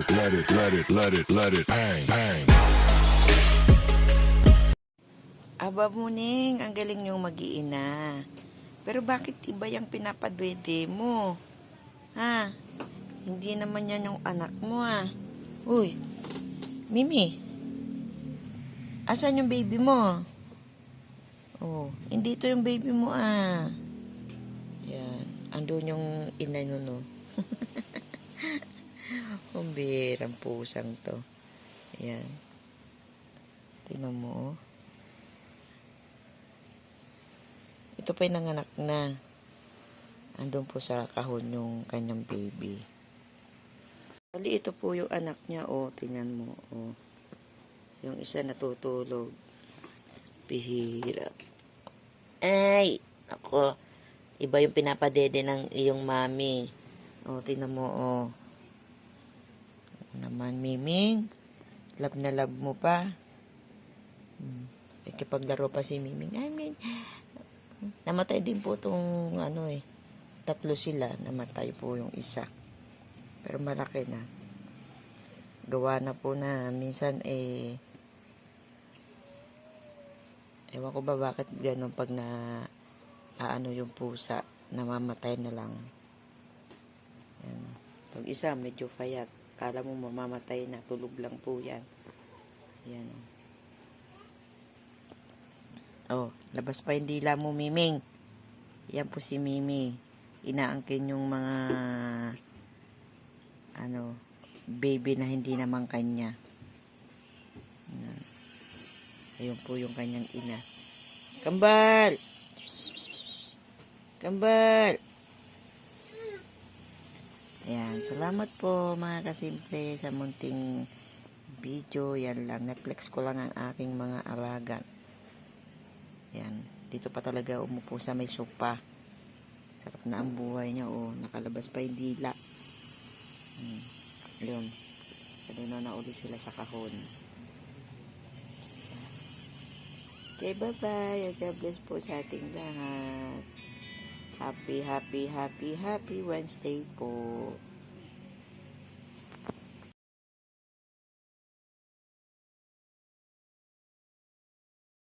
it, let it, let it, let it, let it, bang, bang. Aba muning, ang galing niyong mag-iina. Pero bakit iba yung pinapadwede mo? Ha? Hindi naman yan yung anak mo ah. Uy, Mimi. Asan yung baby mo? Oh, hindi to yung baby mo ah. Yan. Andun yung ina nun no. Kumbirang pusang to. Yan. Tingnan mo oh. Ito pa yung nanganak na. Andun po sa kahon yung kanyang baby. Bali, ito po yung anak niya, oh. Tingnan mo, oh. Yung isa natutulog. Pihira. Ay! Ako. Iba yung pinapadede ng iyong mami. Oh, tingnan mo, oh. Naman, Miming. Love na love mo pa. Hmm. Ikipaglaro pa si Miming. I mean, Namatay din po itong ano eh. Tatlo sila. Namatay po yung isa. Pero malaki na. Gawa na po na minsan eh ewan ko ba bakit ganun pag na aano yung pusa namamatay na lang. Yan. Itong isa medyo payat. Kala mo mamamatay na. Tulog lang po yan. Yan. Oh, labas pa yung dila mo, Miming. Yan po si Mimi. Inaangkin yung mga ano, baby na hindi naman kanya. Yan. Ayun po yung kanyang ina. Kambal! Kambal! Ayan, salamat po mga kasimple sa munting video. Yan lang, Netflix ko lang ang aking mga alaga. Yan. Dito pa talaga umupo sa may sopa. Sarap na ang buhay niya. Oh, nakalabas pa yung dila. Hmm. Yun. Pero na nauli sila sa kahon. Okay, bye-bye. God bless po sa ating lahat. Happy, happy, happy, happy Wednesday po.